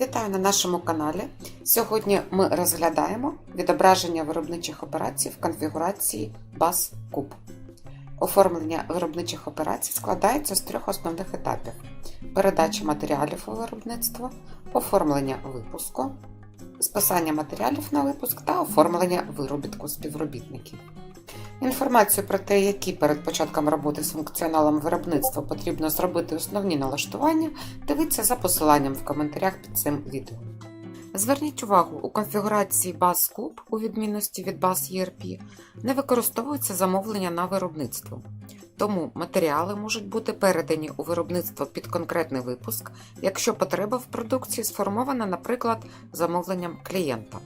Вітаю на нашому каналі. Сьогодні ми розглядаємо відображення виробничих операцій в конфігурації Cube. Оформлення виробничих операцій складається з трьох основних етапів: передача матеріалів у виробництво, оформлення випуску, списання матеріалів на випуск та оформлення виробітку співробітників. Інформацію про те, які перед початком роботи з функціоналом виробництва потрібно зробити основні налаштування, дивіться за посиланням в коментарях під цим відео. Зверніть увагу, у конфігурації Bus Cube, у відмінності від Bus ERP, не використовується замовлення на виробництво. Тому матеріали можуть бути передані у виробництво під конкретний випуск, якщо потреба в продукції сформована, наприклад, замовленням клієнта.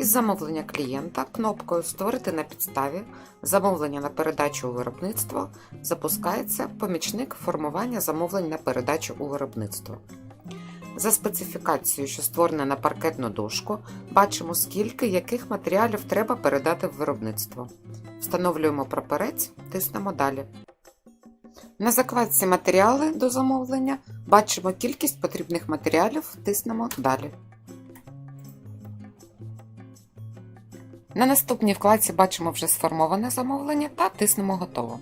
Із замовлення клієнта кнопкою Створити на підставі замовлення на передачу у виробництво запускається помічник формування замовлень на передачу у виробництво. За специфікацією, що створена на паркетну дошку, бачимо, скільки яких матеріалів треба передати в виробництво. Встановлюємо прапорець, тиснемо далі. На закладці Матеріали до замовлення бачимо кількість потрібних матеріалів, тиснемо далі. На наступній вкладці бачимо вже сформоване замовлення та тиснемо Готово.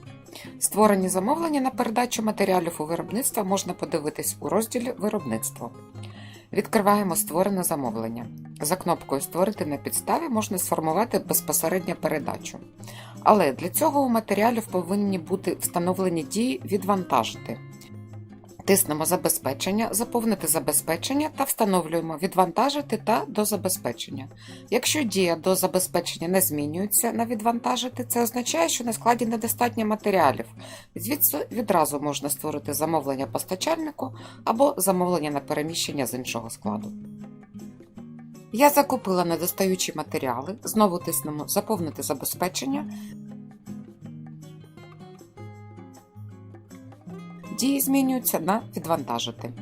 Створені замовлення на передачу матеріалів у виробництво можна подивитись у розділі Виробництво. Відкриваємо створене замовлення. За кнопкою Створити на підставі можна сформувати безпосередньо передачу. Але для цього у матеріалів повинні бути встановлені дії Відвантажити. Тиснемо Забезпечення, заповнити забезпечення та встановлюємо Відвантажити та до забезпечення. Якщо дія до забезпечення не змінюється на відвантажити, це означає, що на складі недостатньо матеріалів. Звідси відразу можна створити замовлення постачальнику або замовлення на переміщення з іншого складу. Я закупила недостаючі матеріали. Знову тиснемо Заповнити забезпечення. Дії змінюються на відвантажити.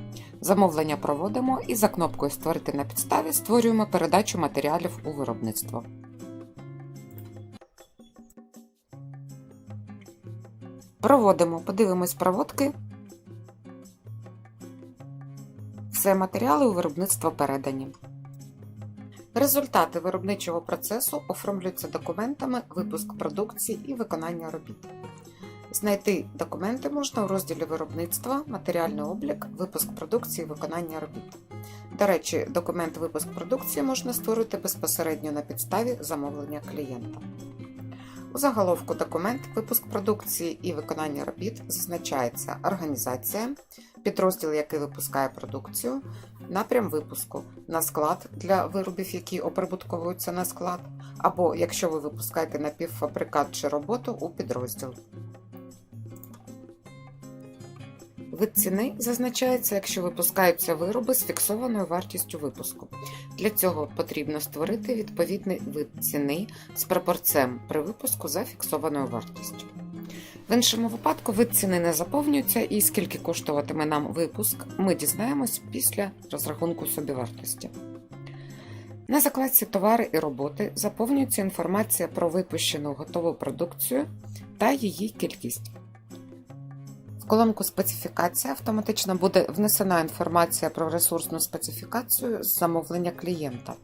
Замовлення проводимо і за кнопкою Створити на підставі створюємо передачу матеріалів у виробництво. Проводимо, подивимось проводки. Все матеріали у виробництво передані. Результати виробничого процесу оформлюються документами випуск продукції і виконання робіт. Знайти документи можна у розділі Виробництва, матеріальний облік, випуск продукції, виконання робіт. До речі, документ випуск продукції можна створити безпосередньо на підставі замовлення клієнта. У заголовку документ випуск продукції і виконання робіт зазначається організація, підрозділ, який випускає продукцію, напрям випуску на склад для виробів, які оприбутковуються на склад, або якщо ви випускаєте напівфабрикат чи роботу у підрозділ. Вид ціни зазначається, якщо випускаються вироби з фіксованою вартістю випуску. Для цього потрібно створити відповідний вид ціни з пропорцем при випуску за фіксованою вартістю. В іншому випадку вид ціни не заповнюється і скільки коштуватиме нам випуск, ми дізнаємось після розрахунку собівартості. На закладці Товари і роботи заповнюється інформація про випущену готову продукцію та її кількість. Колонку Специфікація автоматично буде внесена інформація про ресурсну специфікацію з замовлення клієнта.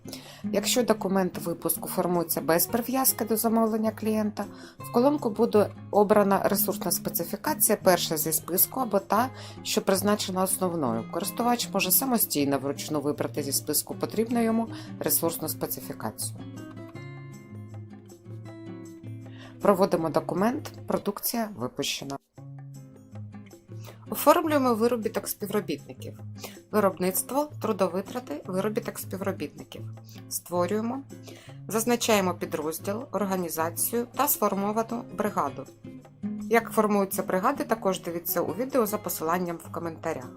Якщо документ випуску формується без прив'язки до замовлення клієнта, в колонку буде обрана ресурсна специфікація, перша зі списку або та, що призначена основною. Користувач може самостійно вручну вибрати зі списку потрібну йому ресурсну специфікацію. Проводимо документ Продукція випущена. Оформлюємо виробіток співробітників. Виробництво, трудовитрати, виробіток співробітників. Створюємо, зазначаємо підрозділ, організацію та сформовану бригаду. Як формуються бригади, також дивіться у відео за посиланням в коментарях.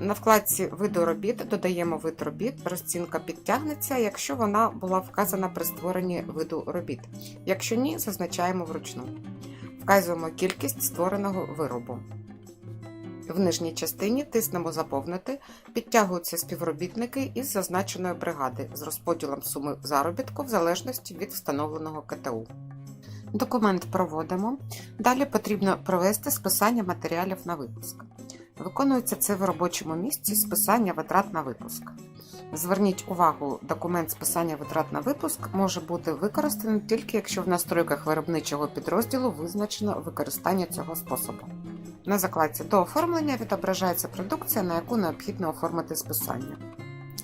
На вкладці Виду робіт додаємо вид робіт, розцінка підтягнеться, якщо вона була вказана при створенні виду робіт. Якщо ні, зазначаємо вручну. Вказуємо кількість створеного виробу. В нижній частині тиснемо Заповнити, підтягуються співробітники із зазначеної бригади з розподілом суми заробітку в залежності від встановленого КТУ. Документ проводимо. Далі потрібно провести списання матеріалів на випуск. Виконується це в робочому місці списання витрат на випуск. Зверніть увагу, документ списання витрат на випуск може бути використаний тільки якщо в настройках виробничого підрозділу визначено використання цього способу. На закладці до оформлення відображається продукція, на яку необхідно оформити списання.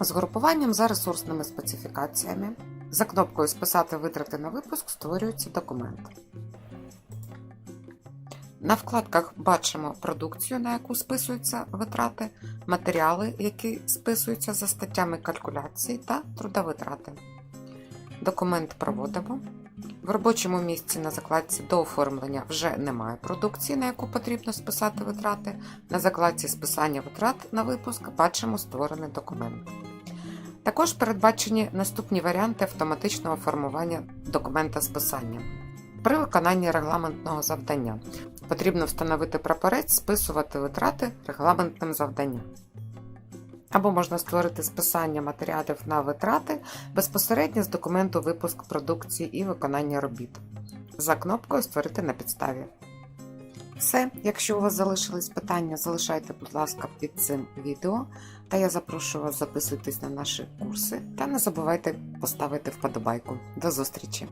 З групуванням за ресурсними специфікаціями. За кнопкою Списати витрати на випуск створюється документ. На вкладках бачимо продукцію, на яку списуються витрати, матеріали, які списуються за статтями калькуляції та трудовитрати. Документ проводимо. В робочому місці на закладці до оформлення вже немає продукції, на яку потрібно списати витрати. На закладці списання витрат на випуск бачимо створений документ. Також передбачені наступні варіанти автоматичного формування документа списання. При виконанні регламентного завдання потрібно встановити прапорець, списувати витрати регламентним завданням. Або можна створити списання матеріалів на витрати безпосередньо з документу випуск продукції і виконання робіт. За кнопкою Створити на підставі. Все, якщо у вас залишились питання, залишайте, будь ласка, під цим відео. Та я запрошую вас записуйтесь на наші курси та не забувайте поставити вподобайку. До зустрічі!